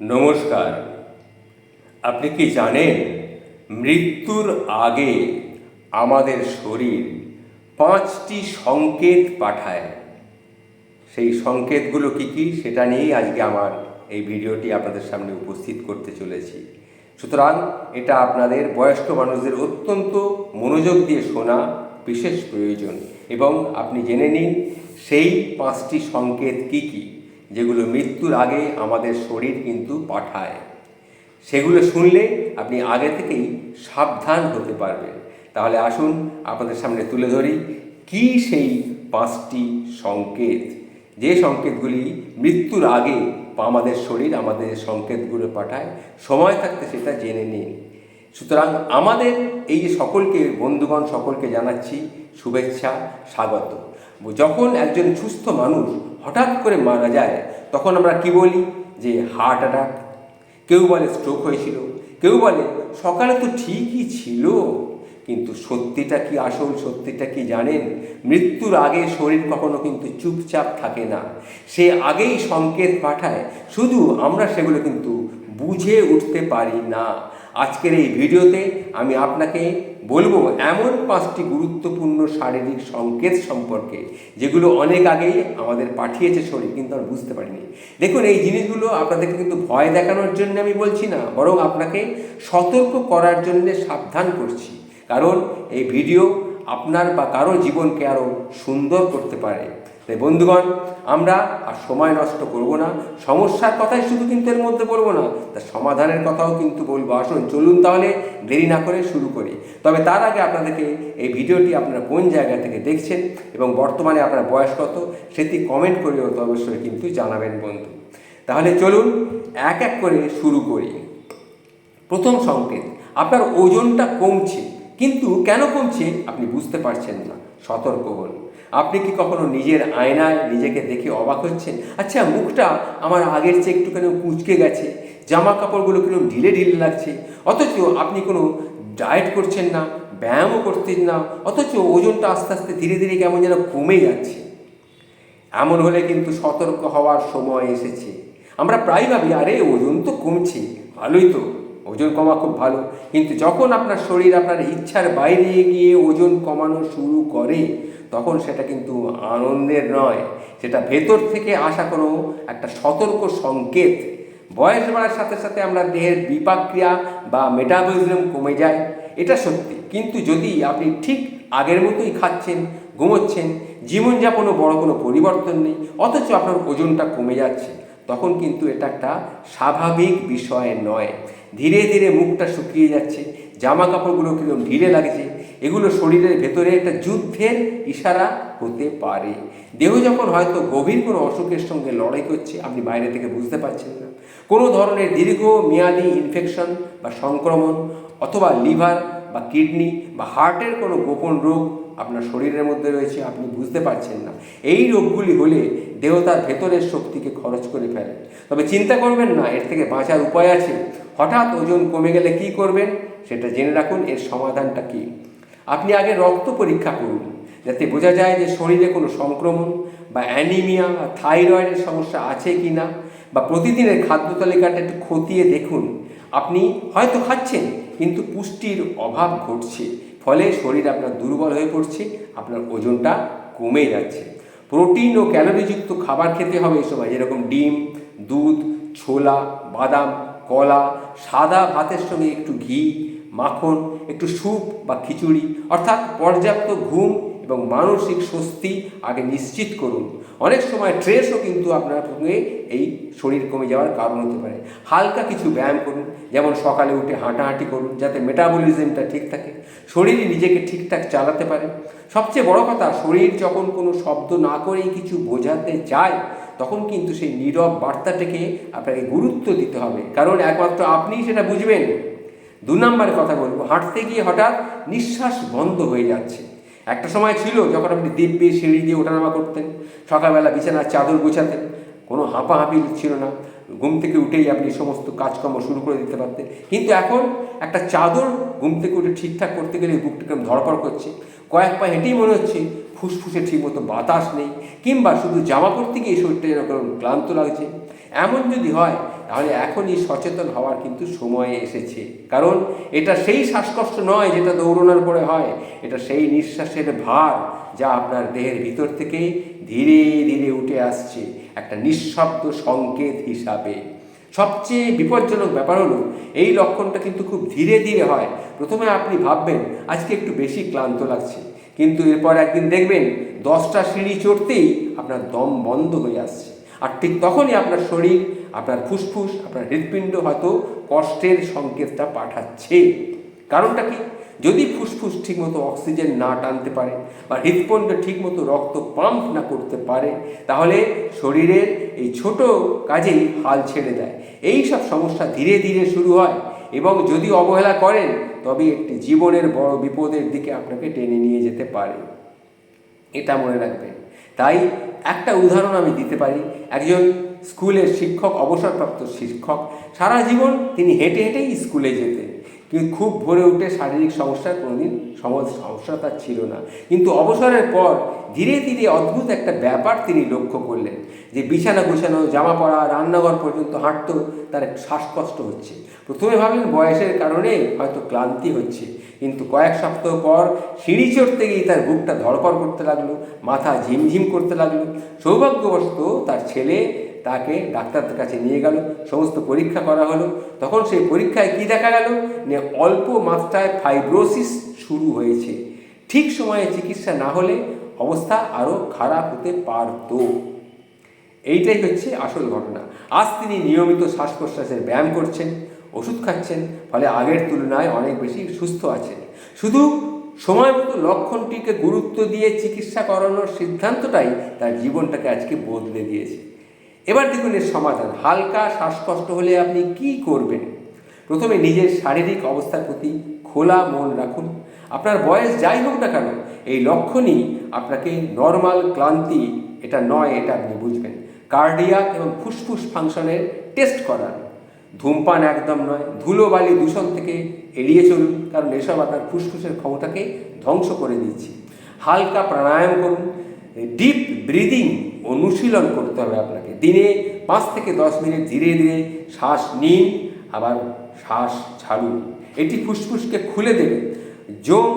নমস্কার। আপনি কি জানেন, মৃত্যুর আগে আমাদের শরীর পাঁচটি সংকেত পাঠায়? সেই সংকেতগুলো কি কি সেটা নিয়েই আজকে আমার এই ভিডিওটি আপনাদের সামনে উপস্থিত করতে চলেছি। সুতরাং এটা আপনাদের বয়স্ক মানুষদের অত্যন্ত মনোযোগ দিয়ে শোনা বিশেষ প্রয়োজন এবং আপনি জেনে নিন, সেই পাঁচটি সংকেত কি কি? যেগুলো মৃত্যুর আগে আমাদের শরীর কিন্তু পাঠায়। সেগুলো শুনলে আপনি আগে থেকেই সাবধান হতে পারবেন। তাহলে আসুন আপনাদের সামনে তুলে ধরি, কি সেই পাঁচটি সংকেত? যে সংকেতগুলি মৃত্যুর আগে আমাদের শরীর আমাদের সংকেতগুলো পাঠায়, সময় থাকতে সেটা জেনে নিন। সুতরাং আমাদের এই যে সকলকে, বন্ধুগণ সকলকে জানাচ্ছি শুভেচ্ছা, স্বাগত। যখন একজন সুস্থ মানুষ হঠাৎ করে মারা যায় তখন আমরা কি বলি? যে হার্ট অ্যাটাক কেউ বলে স্ট্রোক হয়েছিল, কেউ বলে সকালে তো ঠিকই ছিল, কিন্তু সত্যিটা কি আসল, সত্যিটা কি জানেন? মৃত্যুর আগে শরীর কখনো কিন্তু চুপচাপ থাকে না। সে আগেই সংকেত পাঠায়, শুধু আমরা সেগুলো কিন্তু বুঝে উঠতে পারি না। আজকের এই ভিডিওতে আমি আপনাকে বলব এমন পাঁচটি গুরুত্বপূর্ণ শারীরিক সংকেত সম্পর্কে, যেগুলো অনেক আগেই আমাদের পাঠিয়েছে শরীর, কিন্তু আমরা বুঝতে পারিনি। দেখুন, এই জিনিসগুলো আপনাদেরকে কিন্তু ভয় দেখানোর জন্য আমি বলছি না, বরং আপনাকে সতর্ক করার জন্য সাবধান করছি। কারণ এই ভিডিও আপনার বা কারও জীবনকে আরও সুন্দর করতে পারে। তাই বন্ধুগণ, আমরা আর সময় নষ্ট করব না, সমস্যার কথাই শুধু কিন্তু এর মধ্যে বলব না তার সমাধানের কথাও কিন্তু বলব। আসুন, চলুন তাহলে দেরি না করে শুরু করি। তবে তার আগে আপনাদেরকে এই ভিডিওটি আপনারা কোন জায়গা থেকে দেখছেন এবং বর্তমানে আপনার বয়স কত, সেটি কমেন্ট করেও তো অবশ্যই কিন্তু জানাবেন বন্ধু। তাহলে চলুন এক এক করে শুরু করি। প্রথম সংকেত, আপনার ওজনটা কমছে, কিন্তু কেন কমছে আপনি বুঝতে পারছেন না। সতর্ক হন। আপনি কি কখনো নিজের আয়নায় নিজেকে দেখে অবাক হচ্ছেন? আচ্ছা মুখটা আমার আগের চেয়ে একটুখানি কুঁচকে গেছে জামা কাপড়গুলো কীরকম ঢিলে ঢিলে লাগছে, অথচ আপনি কোনো ডায়েট করছেন না, ব্যায়ামও করতেন না, অথচ ওজনটা আস্তে আস্তে ধীরে ধীরে কেমন যেন কমে যাচ্ছে। এমন হলে কিন্তু সতর্ক হওয়ার সময় এসেছে। আমরা প্রায় ভাবি, আরে, ওজন তো কমছে, ভালোই তো। ওজন কমা খুব ভালো। কিন্তু যখন আপনার শরীর আপনার ইচ্ছার বাইরে গিয়ে ওজন কমানো শুরু করে, তখন সেটা কিন্তু আনন্দের নয়। সেটা ভেতর থেকে আসা কোনো একটা সতর্ক সংকেত। বয়স বাড়ার সাথে সাথে আমরা দেহের বিপাক্রিয়া বা মেটাবলিজম কমে যায়, এটা সত্যি। কিন্তু যদি আপনি ঠিক আগের মতোই খাচ্ছেন, ঘুমোচ্ছেন, জীবনযাপনও বড় কোনো পরিবর্তন নেই, অথচ আপনার ওজনটা কমে যাচ্ছে, তখন কিন্তু এটা একটা স্বাভাবিক বিষয় নয়। ধীরে ধীরে মুখটা শুকিয়ে যাচ্ছে জামা কাপড়গুলো কীরকম ঢিলে লাগছে, এগুলো শরীরের ভেতরে একটা যুদ্ধের ইশারা হতে পারে। দেহ যখন হয়তো গভীর কোনো অসুখের সঙ্গে লড়াই করছে, আপনি বাইরে থেকে বুঝতে পারছেন না। কোনো ধরনের দীর্ঘ মেয়াদি ইনফেকশন বা সংক্রমণ অথবা লিভার বা কিডনি বা হার্টের কোনো গোপন রোগ আপনার শরীরের মধ্যে রয়েছে, আপনি বুঝতে পারছেন না। এই রোগগুলি হলে দেহ তার ভেতরের শক্তিকে খরচ করে ফেলে। তবে চিন্তা করবেন না, এর থেকে বাঁচার উপায় আছে। হঠাৎ ওজন কমে গেলে কি করবেন? সেটা জেনে রাখুন, এর সমাধানটা কী? আপনি আগে রক্ত পরীক্ষা করুন, যাতে বোঝা যায় যে শরীরে কোনো সংক্রমণ বা অ্যানিমিয়া বা থাইরয়েডের সমস্যা আছে কি না, বা প্রতিদিনের খাদ্য তালিকাটা একটু খতিয়ে দেখুন। আপনি হয়তো খাচ্ছেন, কিন্তু পুষ্টির অভাব ঘটছে। ফলে শরীর আপনার দুর্বল হয়ে পড়ছে, আপনার ওজনটা কমে যাচ্ছে। প্রোটিন ও ক্যালোরিযুক্ত খাবার খেতে হবে এই সময়, যেরকম ডিম, দুধ, ছোলা, বাদাম, কলা, সাদা ভাতের সঙ্গে একটু ঘি, মাখন, একটু স্যুপ বা খিচুড়ি, অর্থাৎ পর্যাপ্ত ঘুম এবং মানসিক স্বস্তি আগে নিশ্চিত করুন। অনেক সময় ট্রেসও কিন্তু আপনার সঙ্গে এই শরীর কমে যাওয়ার কারণ হতে পারে। হালকা কিছু ব্যায়াম করুন, যেমন সকালে উঠে হাঁটাহাঁটি করুন, যাতে মেটাবলিজমটা ঠিক থাকে। শরীর নিজেকে ঠিকঠাক চালাতে পারে। সবচেয়ে বড় কথা, শরীর যখন কোনো শব্দ না করেই কিছু বোঝাতে চায় তখন কিন্তু সেই নীরব বার্তাটাকে আপনাকে গুরুত্ব দিতে হবে। কারণ একমাত্র আপনিই সেটা বুঝবেন। দু নম্বরের কথা বলব, হাঁটতে গিয়ে হঠাৎ নিঃশ্বাস বন্ধ হয়ে যাচ্ছে। একটা সময় ছিল যখন আপনি দিব্যে সিঁড়ি দিয়ে ওঠানামা করতেন, সকালবেলা বিছানার চাদর গোছাতেন, কোনো হাঁপাহাঁপি ছিল না, ঘুম থেকে উঠেই আপনি সমস্ত কাজকর্ম শুরু করে দিতে পারতেন। কিন্তু এখন একটা চাদর ঘুম থেকে উঠে ঠিকঠাক করতে গেলে বুকটা কেমন ধরপড় করছে। কয়েক পা হেঁটেই মনে হচ্ছে ফুসফুসে ঠিকমতো বাতাস নেই, কিংবা শুধু জামা পরতে গিয়ে শরীরটা এরকম ক্লান্ত লাগছে। এমন যদি হয়, তাহলে এখনই সচেতন হওয়ার কিন্তু সময় এসেছে। কারণ এটা সেই শ্বাসকষ্ট নয় যেটা দৌড়ানোর পরে হয়, এটা সেই নিঃশ্বাসের ভার যা আপনার দেহের ভিতর থেকে ধীরে ধীরে উঠে আসছে, একটা নিঃশব্দ সংকেত হিসাবে। সবচেয়ে বিপজ্জনক ব্যাপার হলো, এই লক্ষণটা কিন্তু খুব ধীরে ধীরে হয়। প্রথমে আপনি ভাববেন, আজকে একটু বেশি ক্লান্ত লাগছে। কিন্তু এরপর একদিন দেখবেন দশটা সিঁড়ি চড়তেই আপনার দম বন্ধ হয়ে আসছে। আর ঠিক তখনই আপনার শরীর, আপনার ফুসফুস, আপনার হৃৎপিণ্ড হয়তো কষ্টের সংকেতটা পাঠাচ্ছে। কারণটা কি? যদি ফুসফুস ঠিকমতো অক্সিজেন না টানতে পারে বা হৃৎপিণ্ড ঠিকমতো রক্ত পাম্প না করতে পারে, তাহলে শরীরের এই ছোট কাজেই হাল ছেড়ে দেয়। এই সব সমস্যা ধীরে ধীরে শুরু হয় এবং যদি অবহেলা করেন তবে একটি জীবনের বড় বিপদের দিকে আপনাকে টেনে নিয়ে যেতে পারে। এটা মনে রাখবেন। তাই একটা উদাহরণ আমি দিতে পারি। একজন স্কুলের শিক্ষক, অবসরপ্রাপ্ত শিক্ষক, সারা জীবন তিনি হেঁটে হেঁটেই স্কুলে যেতেন। কিন্তু খুব ভরে উঠে শারীরিক সমস্যার কোনোদিন সমস্যা তার ছিল না। কিন্তু অবসরের পর ধীরে ধীরে অদ্ভুত একটা ব্যাপার তিনি লক্ষ্য করলেন, যে বিছানা গোছানো, জামা পরা, রান্নাঘর পর্যন্ত হাঁটতেও তার শ্বাসকষ্ট হচ্ছে। প্রথমে ভাবলেন বয়সের কারণে হয়তো ক্লান্তি হচ্ছে, কিন্তু কয়েক সপ্তাহ পর সিঁড়ি চড়তে গিয়ে তার বুকটা ধড়পড় করতে লাগল, মাথা ঝিমঝিম করতে লাগল। সৌভাগ্যবশত তার ছেলে তাকে ডাক্তারদের কাছে নিয়ে গেল, সমস্ত পরীক্ষা করা হলো। তখন সেই পরীক্ষায় কি দেখা গেল? অল্প মাত্রায় ফাইব্রোসিস শুরু হয়েছে। ঠিক সময়ে চিকিৎসা না হলে অবস্থা আরও খারাপ হতে পারত। এইটাই হচ্ছে আসল ঘটনা। আজ তিনি নিয়মিত শ্বাস প্রশ্বাসের ব্যায়াম করছেন, ওষুধ খাচ্ছেন, ফলে আগের তুলনায় অনেক বেশি সুস্থ আছেন। শুধু সময় মতো লক্ষণটিকে গুরুত্ব দিয়ে চিকিৎসা করানোর সিদ্ধান্তটাই তার জীবনটাকে আজকে বদলে দিয়েছে। এবার দেখুন এর সমাধান। হালকা শ্বাসকষ্ট হলে আপনি কি করবেন? প্রথমে নিজের শারীরিক অবস্থার প্রতি খোলা মন রাখুন। আপনার বয়স যাই হোক না কেন, এই লক্ষণই আপনাকে নর্মাল ক্লান্তি, এটা নয়, এটা আপনি বুঝবেন। কার্ডিয়াক এবং ফুসফুস ফাংশনের টেস্ট করান। ধূমপান একদম নয় ধুলোবালি দূষণ থেকে এড়িয়ে চলুন, কারণ এসব আপনার ফুসফুসের ক্ষমতাকে ধ্বংস করে দিচ্ছে। হালকা প্রাণায়াম করুন ডিপ ব্রিদিং অনুশীলন করতে হবে আপনাকে। দিনে পাঁচ থেকে দশ মিনিট ধীরে ধীরে শ্বাস নিন, আবার শ্বাস ছাড়ুন। এটি ফুসফুসকে খুলে দেবে। জম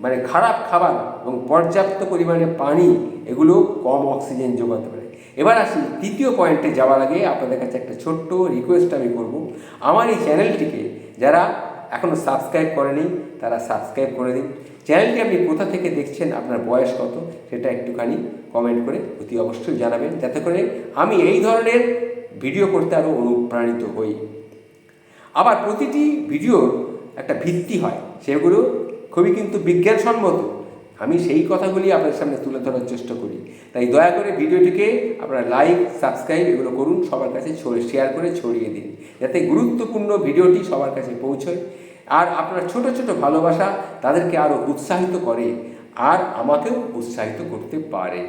মানে খারাপ খাবার এবং পর্যাপ্ত পরিমাণে পানি, এগুলো কম অক্সিজেন যোগাতে পারে। এবার আসি তৃতীয় পয়েন্টে যাওয়ার আগে আপনাদের কাছে একটা ছোট্ট রিকোয়েস্ট আমি করব। আমার এই চ্যানেলটিকে যারা এখনও সাবস্ক্রাইব করেনি, তারা সাবস্ক্রাইব করে দিন। চ্যানেলটি আপনি কোথা থেকে দেখছেন, আপনার বয়স কত, সেটা একটুখানি কমেন্ট করে অতি অবশ্যই জানাবেন। যাতে করে আমি এই ধরনের ভিডিও করতে আরও অনুপ্রাণিত হই। আবার প্রতিটি ভিডিওর একটা ভিত্তি হয়, সেগুলো খুবই কিন্তু বিজ্ঞানসম্মত। আমি সেই কথাগুলি আপনার সামনে তুলে ধরার চেষ্টা করি। তাই দয়া করে ভিডিওটিকে আপনারা লাইক সাবস্ক্রাইব এগুলো করুন, সবার কাছে শেয়ার করে ছড়িয়ে দিন। যাতে গুরুত্বপূর্ণ ভিডিওটি সবার কাছে পৌঁছয়। আর আপনার ছোট ছোট ভালোবাসা তাদেরকে আরও উৎসাহিত করে আর আমাকেও উৎসাহিত করতে পারে।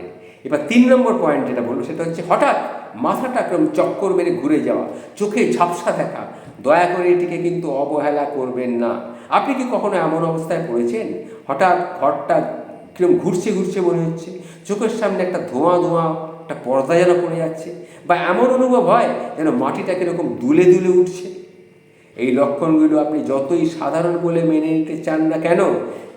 এবার তিন নম্বর পয়েন্ট যেটা বলব, সেটা হচ্ছে হঠাৎ মাথাটা একদম চক্কর মেরে ঘুরে যাওয়া, চোখে ঝাপসা দেখা। দয়া করে এটিকে কিন্তু অবহেলা করবেন না। আপনি কি কখনো এমন অবস্থায় পড়েছেন? হঠাৎ ঘরটা কীরকম ঘুরছে ঘুরছে মনে হচ্ছে, চোখের সামনে একটা ধোঁয়া ধোঁয়া একটা পর্দা যেন পড়ে যাচ্ছে, বা এমন অনুভব হয় যেন মাটিটা কীরকম দুলে দুলে উঠছে? এই লক্ষণগুলো আপনি যতই সাধারণ বলে মেনে নিতে চান না কেন,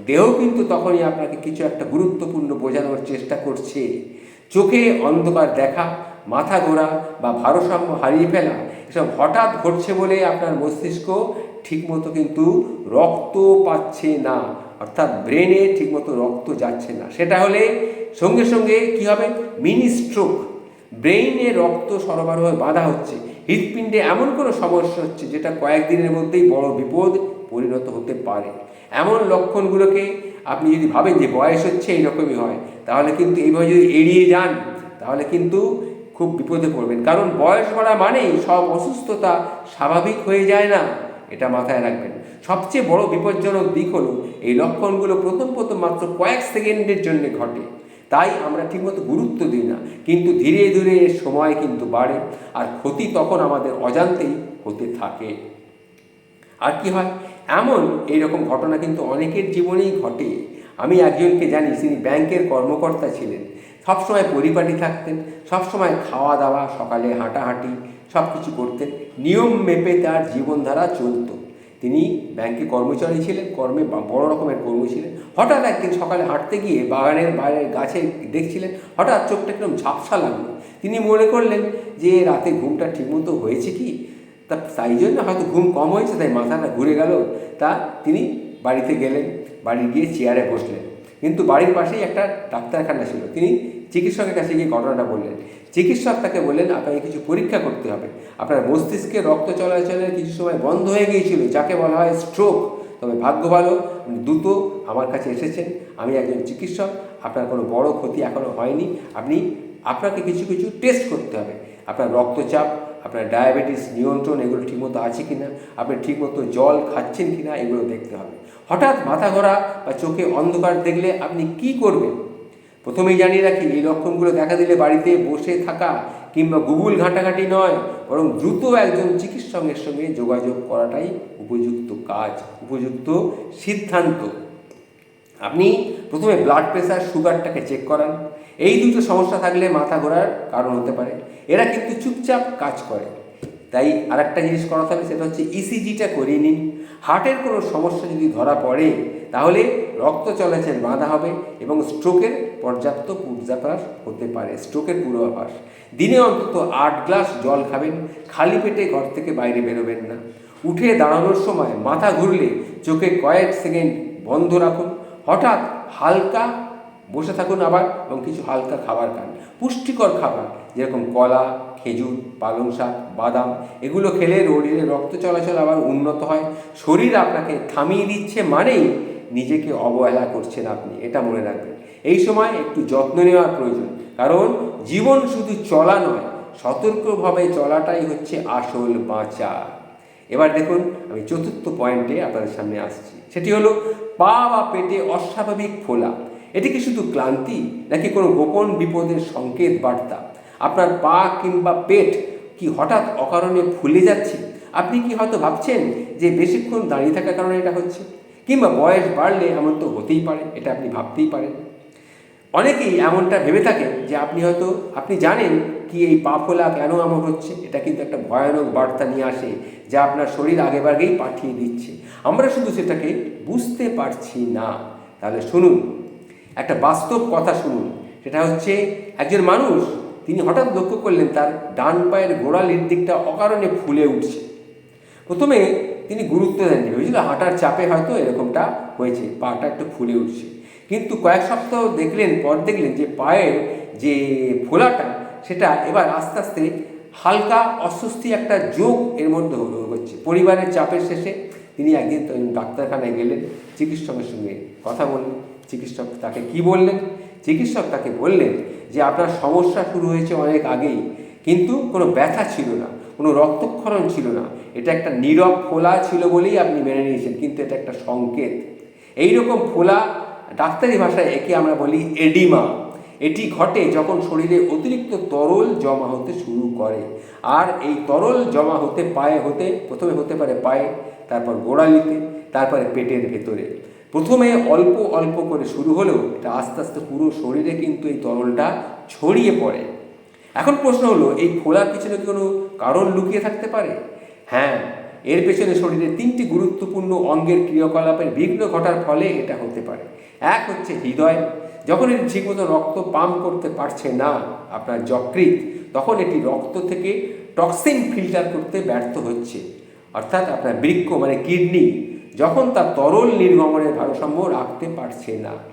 দেহ কিন্তু তখনই আপনাকে কিছু একটা গুরুত্বপূর্ণ বোঝানোর চেষ্টা করছে। চোখে অন্ধকার দেখা, মাথা ঘোরা বা ভারসাম্য হারিয়ে ফেলা, এসব হঠাৎ ঘটছে বলে আপনার মস্তিষ্ক ঠিকমতো কিন্তু রক্ত পাচ্ছে না, অর্থাৎ ব্রেনে ঠিকমতো রক্ত যাচ্ছে না। সেটা হলে সঙ্গে সঙ্গে কি হবে? Mini stroke. ব্রেইনে রক্ত সরবরাহ বাধা হচ্ছে। হৃৎপিণ্ডে এমন কোনো সমস্যা হচ্ছে যেটা কয়েকদিনের মধ্যেই বড় বিপদ পরিণত হতে পারে। এমন লক্ষণগুলোকে আপনি যদি ভাবেন যে বয়স হচ্ছে এইরকমই হয়, তাহলে কিন্তু এইভাবে যদি এড়িয়ে যান, তাহলে কিন্তু খুব বিপদে পড়বেন। কারণ বয়স বাড়া মানেই সব অসুস্থতা স্বাভাবিক হয়ে যায় না, এটা মাথায় রাখবেন। সবচেয়ে বড় বিপজ্জনক দিক হলো এই লক্ষণগুলো প্রথম প্রথম মাত্র কয়েক সেকেন্ডের জন্য ঘটে। তাই আমরা ঠিকমতো গুরুত্ব দিই না। কিন্তু ধীরে ধীরে এর সময় কিন্তু বাড়ে আর ক্ষতি তখন আমাদের অজান্তেই হতে থাকে। আর কি হয়? এমন এইরকম ঘটনা কিন্তু অনেকের জীবনেই ঘটে। আমি একজনকে জানি তিনি ব্যাংকের কর্মকর্তা ছিলেন। সবসময় পরিপাটি থাকতেন, সবসময় খাওয়া দাওয়া সকালে হাঁটাহাঁটি সব কিছু করতেন। নিয়ম মেপে তার জীবনধারা চলতো। তিনি ব্যাংকে কর্মচারী ছিলেন, কর্মে বড় রকমের কর্মী ছিলেন। হঠাৎ একদিন সকালে হাঁটতে গিয়ে বাগানের বাইরে গাছে দেখছিলেন, হঠাৎ চোখটা একদম ঝাপসা লাগল। তিনি মনে করলেন যে রাতে ঘুমটা ঠিকমতো হয়েছে কি? তা তাই জন্য হয়তো ঘুম কম হয়েছে, তাই মাথাটা ঘুরে গেল। তা তিনি বাড়িতে গেলেন, বাড়ি গিয়ে চেয়ারে বসলেন। কিন্তু বাড়ির পাশেই একটা ডাক্তারখানা ছিল। তিনি চিকিৎসকের কাছে গিয়ে ঘটনাটা বললেন। চিকিৎসক তাকে বললেন, আপনাকে কিছু পরীক্ষা করতে হবে। আপনার মস্তিষ্কে রক্ত চলাচলের কিছু সময় বন্ধ হয়ে গিয়েছিল, যাকে বলা হয় স্ট্রোক তবে ভাগ্য ভালো দ্রুত আমার কাছে এসেছেন। আমি একজন চিকিৎসক, আপনার কোনো বড় ক্ষতি এখনও হয়নি। আপনি, আপনাকে কিছু কিছু টেস্ট করতে হবে। আপনার রক্তচাপ, আপনার ডায়াবেটিস নিয়ন্ত্রণ, এগুলো ঠিকমতো আছে কি না আপনি ঠিকমতো জল খাচ্ছেন কি না এগুলো দেখতে হবে। হঠাৎ মাথা ঘোরা বা চোখে অন্ধকার দেখলে আপনি কি করবেন? প্রথমেই জানিয়ে রাখি, এই লক্ষণগুলো দেখা দিলে বাড়িতে বসে থাকা কিংবা গুগল ঘাঁটাঘাঁটি নয়, বরং দ্রুত একজন চিকিৎসকের সঙ্গে যোগাযোগ করাটাই উপযুক্ত কাজ, উপযুক্ত সিদ্ধান্ত। আপনি প্রথমে ব্লাড প্রেশার সুগারটাকে চেক করান। এই দুটো সমস্যা থাকলে মাথা ঘোরার কারণ হতে পারে। এরা কিন্তু চুপচাপ কাজ করে। তাই আরেকটা জিনিস করাতে হবে, সেটা হচ্ছে ইসিজিটা করিয়ে নিন। হার্টের কোনো সমস্যা যদি ধরা পড়ে, তাহলে রক্ত চলাচল বাঁধা হবে এবং স্ট্রোকের পর্যাপ্ত পূর্যাভাস হতে পারে স্ট্রোকের পূর্বাভাস দিনে অন্তত আট গ্লাস জল খাবেন, খালি পেটে ঘর থেকে বাইরে বেরোবেন না। উঠে দাঁড়ানোর সময় মাথা ঘুরলে চোখে কয়েক সেকেন্ড বন্ধ রাখুন। হঠাৎ হালকা বসে থাকুন আবার এবং কিছু হালকা খাবার খান। পুষ্টিকর খাবার, যেরকম কলা, খেজুর, পালং শাক, বাদাম, এগুলো খেলে শরীরে রক্ত চলাচল আবার উন্নত হয়। শরীর আপনাকে থামিয়ে দিচ্ছে মানেই নিজেকে অবহেলা করছেন আপনি, এটা মনে রাখবেন। এই সময় একটু যত্ন নেওয়া প্রয়োজন। কারণ জীবন শুধু চলা নয়, সতর্কভাবে চলাটাই হচ্ছে আসল বাঁচা। এবার দেখুন, আমি চতুর্থ পয়েন্টে আপনাদের সামনে আসছি। সেটি হলো পা বা পেটে অস্বাভাবিক ফোলা। এটি কি শুধু ক্লান্তি, নাকি কোনো গোপন বিপদের সংকেত বার্তা? আপনার পা কিংবা পেট কি হঠাৎ অকারণে ফুলে যাচ্ছে? আপনি কি হয়তো ভাবছেন যে বেশিক্ষণ দাঁড়িয়ে থাকার কারণে এটা হচ্ছে? কিংবা বয়স বাড়লে এমন তো হতেই পারে, এটা আপনি ভাবতেই পারেন। অনেকেই এমনটা ভেবে থাকেন যে আপনি হয়তো, আপনি জানেন কি এই পা ফোলা কেন এমন হচ্ছে? এটা কিন্তু একটা ভয়ানক বার্তা নিয়ে আসে যা আপনার শরীর আগেভাগেই পাঠিয়ে দিচ্ছে। আমরা শুধু সেটাকে বুঝতে পারছি না। তাহলে শুনুন, একটা বাস্তব কথা শুনুন। সেটা হচ্ছে, একজন মানুষ, তিনি হঠাৎ লক্ষ্য করলেন তার ডান পায়ের গোড়ালির দিকটা অকারণে ফুলে উঠছে। প্রথমে তিনি গুরুত্ব দেননি, ভেবেছিল হাঁটার চাপে হয়তো এরকমটা হয়েছে, পাটা একটু ফুলে উঠছে। কিন্তু কয়েক সপ্তাহ দেখলেন, পর দেখলেন যে পায়ের যে ফোলাটা, সেটা এবার আস্তে আস্তে হালকা অস্বস্তি একটা যোগ এর মধ্যে হচ্ছে। পরিবারের চাপের শেষে তিনি একদিন ডাক্তারখানায় গেলেন, চিকিৎসকের সঙ্গে কথা বললেন। চিকিৎসক তাকে কি বললেন? চিকিৎসক তাকে বললেন যে, আপনার সমস্যা শুরু হয়েছে অনেক আগেই, কিন্তু কোনো ব্যথা ছিল না, কোনো রক্তক্ষরণ ছিল না। এটা একটা নীরব ফোলা ছিল বলেই আপনি মেনে নিয়েছেন, কিন্তু এটা একটা সংকেত। এই রকম ফোলা ডাক্তারি ভাষায় একে আমরা বলি এডিমা। এটি ঘটে যখন শরীরে অতিরিক্ত তরল জমা হতে শুরু করে। আর এই তরল জমা হতে পায়ে হতে, প্রথমে হতে পারে পায়ে, তারপর গোড়ালিতে, তারপরে পেটের ভেতরে। প্রথমে অল্প অল্প করে শুরু হলেও এটা আস্তে আস্তে পুরো শরীরে কিন্তু এই তরলটা ছড়িয়ে পড়ে। এখন প্রশ্ন হলো, এই ফোলার পিছনে কোনো কারণ লুকিয়ে থাকতে পারে? হ্যাঁ এর পেছনে শরীরের তিনটি গুরুত্বপূর্ণ অঙ্গের ক্রিয়াকলাপের বিঘ্ন ঘটার ফলে এটা হতে পারে। এক হচ্ছে হৃদয়। যখন এটি ঠিকমতো রক্ত পাম্প করতে পারছে না, আপনার যকৃৎ, তখন এটি রক্ত থেকে টক্সিন ফিল্টার করতে ব্যর্থ হচ্ছে। অর্থাৎ আপনার বৃক্ষ মানে কিডনি, যখন তার তরল নির্গমনের ভারসাম্য রাখতে পারছে না।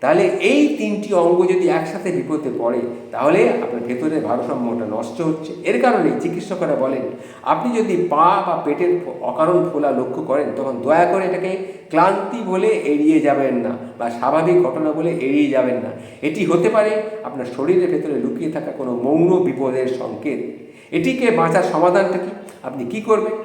তাহলে এই তিনটি অঙ্গ যদি একসাথে বিপদে পড়ে, তাহলে আপনার ভেতরের ভারসাম্যটা নষ্ট হচ্ছে। এর কারণে চিকিৎসকরা বলেন, আপনি যদি পা বা পেটের অকারণ ফোলা লক্ষ্য করেন, তখন দয়া করে এটাকে ক্লান্তি বলে এড়িয়ে যাবেন না বা স্বাভাবিক ঘটনা বলে এড়িয়ে যাবেন না। এটি হতে পারে আপনার শরীরের ভেতরে লুকিয়ে থাকা কোনো মৌন বিপদের সংকেত। এটিকে বাঁচার সমাধানটা কি? আপনি কি করবেন?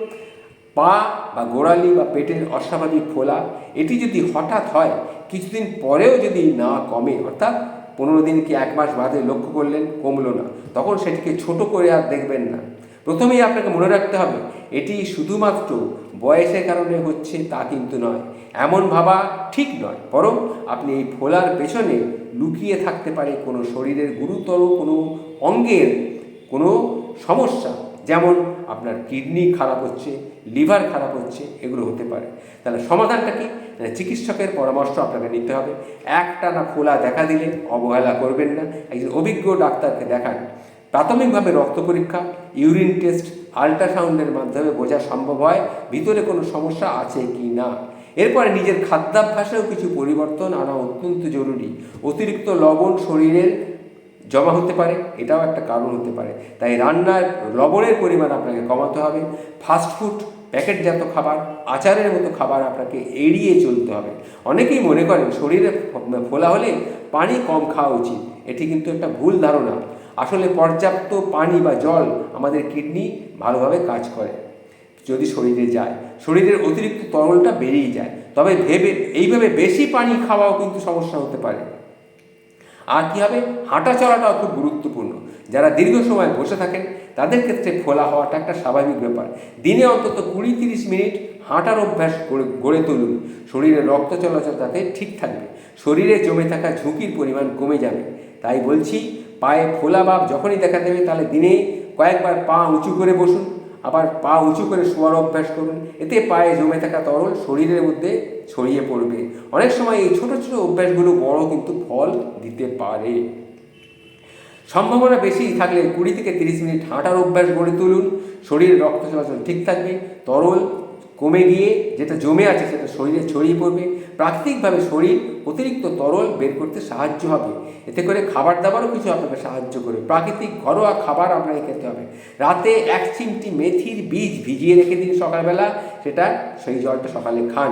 পা বা গোড়ালি বা পেটের অস্বাভাবিক ফোলা, এটি যদি হঠাৎ হয় কিছুদিন পরেও যদি না কমে, অর্থাৎ পনেরো দিন কি এক মাস বাদে লক্ষ্য করলেন, কমলো না, তখন সেটিকে ছোট করে আর দেখবেন না। প্রথমেই আপনাকে মনে রাখতে হবে, এটি শুধুমাত্র বয়সের কারণে হচ্ছে তা কিন্তু নয়, এমন ভাবা ঠিক নয়, বরং আপনি এই ফোলার পেছনে লুকিয়ে থাকতে পারে কোনো শরীরের গুরুতর কোনো অঙ্গের কোনো সমস্যা। যেমন আপনার কিডনি খারাপ হচ্ছে, লিভার খারাপ হচ্ছে, এগুলো হতে পারে। তাহলে সমাধানটা কি? চিকিৎসকের পরামর্শ আপনাকে নিতে হবে। একটা না ফোলা দেখা দিলে অবহেলা করবেন না। একজন অভিজ্ঞ ডাক্তারকে দেখান। প্রাথমিকভাবে রক্ত পরীক্ষা, ইউরিন টেস্ট, আল্ট্রাসাউন্ডের মাধ্যমে বোঝা সম্ভব হয় ভিতরে কোনো সমস্যা আছে কি না। এরপরে নিজের খাদ্যাভ্যাসেও কিছু পরিবর্তন আনা অত্যন্ত জরুরি। অতিরিক্ত লবণ শরীরের জমা হতে পারে, এটাও একটা কারণ হতে পারে। তাই রান্নার লবণের পরিমাণ আপনাকে কমাতে হবে। ফাস্টফুড প্যাকেটজাত খাবার, আচারের মতো খাবার আপনাকে এড়িয়ে চলতে হবে। অনেকেই মনে করেন, শরীরে ফোলা হলে পানি কম খাওয়া উচিত। এটি কিন্তু একটা ভুল ধারণা। আসলে পর্যাপ্ত পানি বা জল আমাদের কিডনি ভালোভাবে কাজ করে, যদি শরীরে যায়। শরীরের অতিরিক্ত তরলটা বেরিয়ে যায়। তবে ভেবে, এইভাবে বেশি পানি খাওয়াও কিন্তু সমস্যা হতে পারে। আর কী হবে? হাঁটা চলাটাও খুব গুরুত্বপূর্ণ। যারা দীর্ঘ সময় বসে থাকেন, তাদের ক্ষেত্রে ফোলা হওয়াটা একটা স্বাভাবিক ব্যাপার। দিনে অন্তত কুড়ি তিরিশ মিনিট হাঁটার অভ্যাস গড়ে তুলুন। শরীরে রক্ত চলাচল তাতে ঠিক থাকবে। শরীরে জমে থাকা ঝুঁকির পরিমাণ কমে যাবে। তাই বলছি, পায়ে ফোলা ভাব যখনই দেখা দেবে, তাহলে দিনে কয়েকবার পা উঁচু করে বসুন। আবার পা উঁচু করে শোয়ার অভ্যাস করুন। এতে পায়ে জমে থাকা তরল শরীরের মধ্যে ছড়িয়ে পড়বে। অনেক সময় এই ছোট ছোট অভ্যাসগুলো বড় কিন্তু ফল দিতে পারে। সম্ভাবনা বেশি থাকলে কুড়ি থেকে তিরিশ মিনিট হাঁটার অভ্যাস গড়ে তুলুন। শরীরে রক্ত চলাচল ঠিক থাকবে, তরল কমে গিয়ে যেটা জমে আছে সেটা শরীরে ছড়িয়ে পড়বে। প্রাকৃতিকভাবে শরীর অতিরিক্ত তরল বের করতে সাহায্য হবে। এতে করে খাবার দাবারও কিছু আপনাকে সাহায্য করবে। প্রাকৃতিক ঘরোয়া খাবার আপনাকে খেতে হবে। রাতে এক চিমটি মেথির বীজ ভিজিয়ে রেখে দিন সকালবেলা, সেটা সেই জলটা সকালে খান।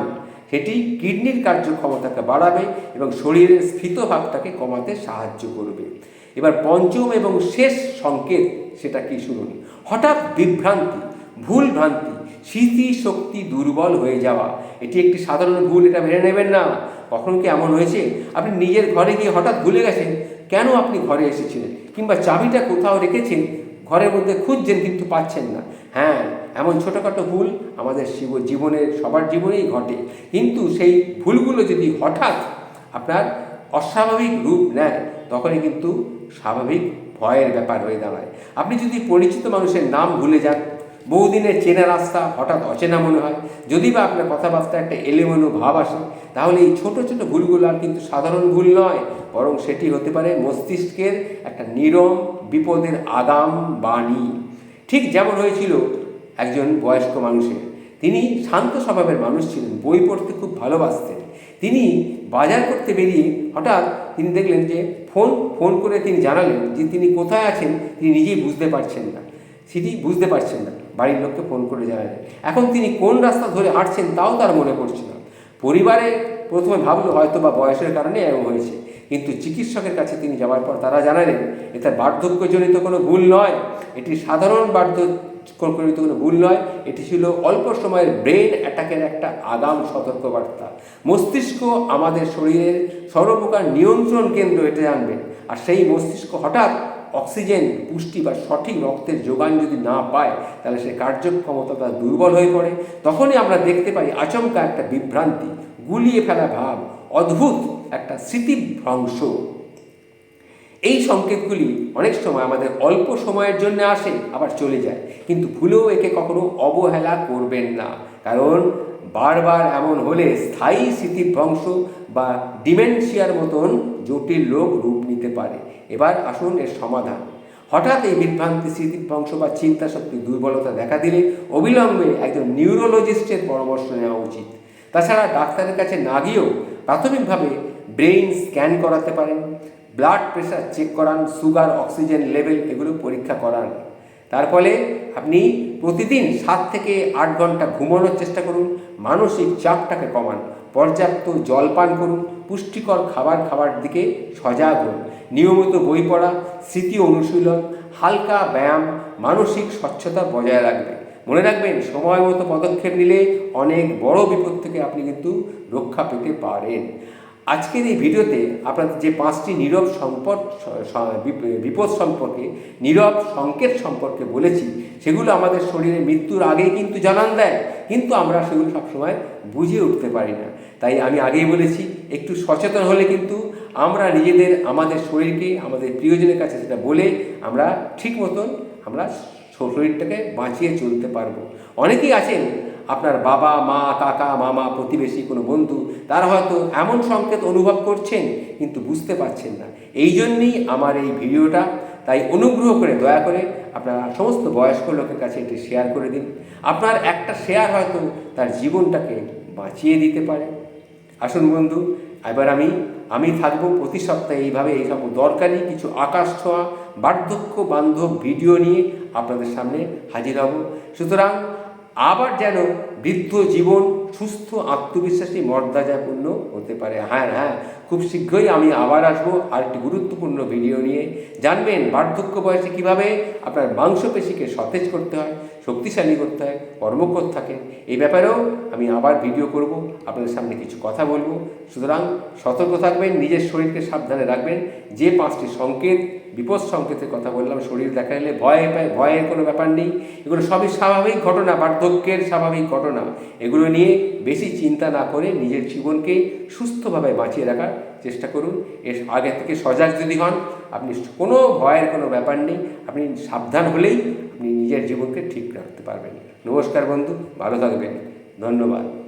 সেটি কিডনির কার্যক্ষমতাকে বাড়াবে এবং শরীরের স্ফীতভাবটাকে কমাতে সাহায্য করবে। এবার পঞ্চম এবং শেষ সংকেত সেটা কি শুনুন। হঠাৎ বিভ্রান্তি, ভুল ভ্রান্তি স্মৃতি শক্তি দুর্বল হয়ে যাওয়া। এটি একটি সাধারণ ভুল, এটা মেনে নেবেন না। কখন কি এমন হয়েছে? আপনি নিজের ঘরে গিয়ে হঠাৎ ভুলে গেছেন? কেন আপনি ঘরে এসেছিলেন? কিংবা চাবিটা কোথাও রেখেছেন? ঘরের মধ্যে খুঁজছেন কিন্তু পাচ্ছেন না। হ্যাঁ এমন ছোটোখাটো ভুল আমাদের শিব জীবনের, সবার জীবনেই ঘটে। কিন্তু সেই ভুলগুলো যদি হঠাৎ আপনার অস্বাভাবিক রূপ নেয়, তখনই কিন্তু স্বাভাবিক ভয়ের ব্যাপার হয়ে দাঁড়ায়। আপনি যদি পরিচিত মানুষের নাম ভুলে যান বহুদিনের চেনা রাস্তা হঠাৎ অচেনা মনে হয়। যদি বা আপনার কথাবার্তা একটা এলোমেলো ভাব আসে, তাহলে এই ছোটো ছোটো ভুলগুলো আর কিন্তু সাধারণ ভুল নয়, বরং সেটি হতে পারে মস্তিষ্কের একটা নিরম বিপদের আগাম বাণী। ঠিক যেমন হয়েছিল একজন বয়স্ক মানুষের। তিনি শান্ত স্বভাবের মানুষ ছিলেন, বই পড়তে খুব ভালোবাসতেন। তিনি বাজার করতে বেরিয়ে হঠাৎ তিনি দেখলেন যে ফোন ফোন করে তিনি জানালেন যে তিনি কোথায় আছেন তিনি নিজেই বুঝতে পারছেন না। সেটি বুঝতে পারছেন না। বাড়ির লোককে ফোন করে জানালেন এখন তিনি কোন রাস্তা ধরে হাঁটছেন তাও তার মনে পড়ছে না। পরিবারে প্রথমে ভাবলো হয়তো বা বয়সের কারণে এমন হয়েছে, কিন্তু চিকিৎসকের কাছে তিনি যাওয়ার পর তারা জানালেন এটা বার্ধক্যজনিত কোনো ভুল নয়, এটি সাধারণ বার্ধক্যজনিত কোনো ভুল নয়, এটি ছিল অল্প সময়ের ব্রেন অ্যাটাকের একটা আগাম সতর্কবার্তা। মস্তিষ্ক আমাদের শরীরের সর্বপ্রকার নিয়ন্ত্রণ কেন্দ্র এটা জানবেন আর সেই মস্তিষ্ক হঠাৎ অক্সিজেন, পুষ্টি বা সঠিক রক্তের যোগান যদি না পায়, তাহলে সে কার্যক্ষমতা দুর্বল হয়ে পড়ে। তখনই আমরা দেখতে পাই আচমকা একটা বিভ্রান্তি, গুলিয়ে ফেলা ভাব, অদ্ভুত একটা স্মৃতিভ্রংশ। এই সংকেতগুলি অনেক সময় আমাদের অল্প সময়ের জন্য আসে, আবার চলে যায়। কিন্তু ভুলেও একে কখনো অবহেলা করবেন না। কারণ বারবার এমন হলে স্থায়ী স্মৃতিভ্রংশ বা ডিমেনশিয়ার মতন জটিল রোগ রূপ নিতে পারে। এবার আসুন এর সমাধান। হঠাৎ এই বিভ্রান্তি স্মৃতিভ্রংশ বা চিন্তা শক্তি দুর্বলতা দেখা দিলে অবিলম্বে একজন নিউরোলজিস্টের পরামর্শ নেওয়া উচিত। তাছাড়া ডাক্তারের কাছে না গিয়েও প্রাথমিকভাবে ব্রেইন স্ক্যান করাতে পারেন, ব্লাড প্রেশার চেক করান, সুগার, অক্সিজেন লেভেল এগুলো পরীক্ষা করান। তার ফলে আপনি প্রতিদিন সাত থেকে আট ঘণ্টা ঘুমানোর চেষ্টা করুন, মানসিক চাপটাকে কমান, পর্যাপ্ত জল পান করুন, পুষ্টিকর খাবার খাবার দিকে সজাগ হন, নিয়মিত বই পড়া স্মৃতি অনুশীলন, হালকা ব্যায়াম, মানসিক স্বচ্ছতা বজায় রাখবে। মনে রাখবেন, সময় মতো পদক্ষেপ নিলে অনেক বড় বিপদ থেকে আপনি কিন্তু রক্ষা পেতে পারেন। আজকের এই ভিডিওতে আপনাদের যে পাঁচটি নীরব সম্পদ বিপদ সম্পর্কে, নীরব সংকেত সম্পর্কে বলেছি, সেগুলো আমাদের শরীরে মৃত্যুর আগেই কিন্তু জানান দেয়, কিন্তু আমরা সেগুলো সবসময় বুঝে উঠতে পারি না। তাই আমি আগেই বলেছি, একটু সচেতন হলে কিন্তু আমরা নিজেদের, আমাদের শরীরকে, আমাদের প্রিয়জনের কাছে সেটা বলে আমরা ঠিক মতন আমরা শরীরটাকে বাঁচিয়ে চলতে পারব। অনেকেই আছেন আপনার বাবা, মা, কাকা, মামা, প্রতিবেশী, কোনো বন্ধু, তারা হয়তো এমন সংকেত অনুভব করছেন, কিন্তু বুঝতে পারছেন না। এই জন্যেই আমার এই ভিডিওটা। তাই অনুগ্রহ করে দয়া করে আপনারা সমস্ত বয়স্ক লোকের কাছে এটি শেয়ার করে দিন। আপনার একটা শেয়ার হয়তো তার জীবনটাকে বাঁচিয়ে দিতে পারে। আসুন বন্ধু, এবার আমি আমি থাকব প্রতি সপ্তাহে এইভাবে এই সব দরকারি কিছু আকাশ ছোঁয়া, বার্ধক্য বান্ধব ভিডিও নিয়ে আপনাদের সামনে হাজির হব। সুতরাং আবার যেন বৃদ্ধ জীবন, সুস্থ আত্মবিশ্বাসী মর্যাদাপূর্ণ হতে পারে। হ্যাঁ হ্যাঁ খুব শীঘ্রই আমি আবার আসব আর একটি গুরুত্বপূর্ণ ভিডিও নিয়ে। জানবেন বার্ধক্য বয়সে কীভাবে আপনার মাংসপেশিকে সতেজ করতে হয়, শক্তিশালী করতে হয়, কর্মকর থাকে। এই ব্যাপারেও আমি আবার ভিডিও করব, আপনাদের সামনে কিছু কথা বলব। সুতরাং সতর্ক থাকবেন, নিজের শরীরকে সাবধানে রাখবেন। যে পাঁচটি সংকেত, বিপদ সংকেতের কথা বললাম, শরীর দেখা গেলে ভয় পায় ভয়ের কোনো ব্যাপার নেই। এগুলো সবই স্বাভাবিক ঘটনা, বার্ধক্যের স্বাভাবিক ঘটনা। এগুলো নিয়ে বেশি চিন্তা না করে নিজের জীবনকে সুস্থভাবে বাঁচিয়ে রাখার চেষ্টা করুন। এর আগে থেকে সজাগ যদি হন, আপনি কোনো ভয়ের কোনো ব্যাপার নেই, আপনি সাবধান হলেই আপনি নিজের জীবনকে ঠিক রাখতে পারবেন। নমস্কার বন্ধু, ভালো থাকবেন। ধন্যবাদ।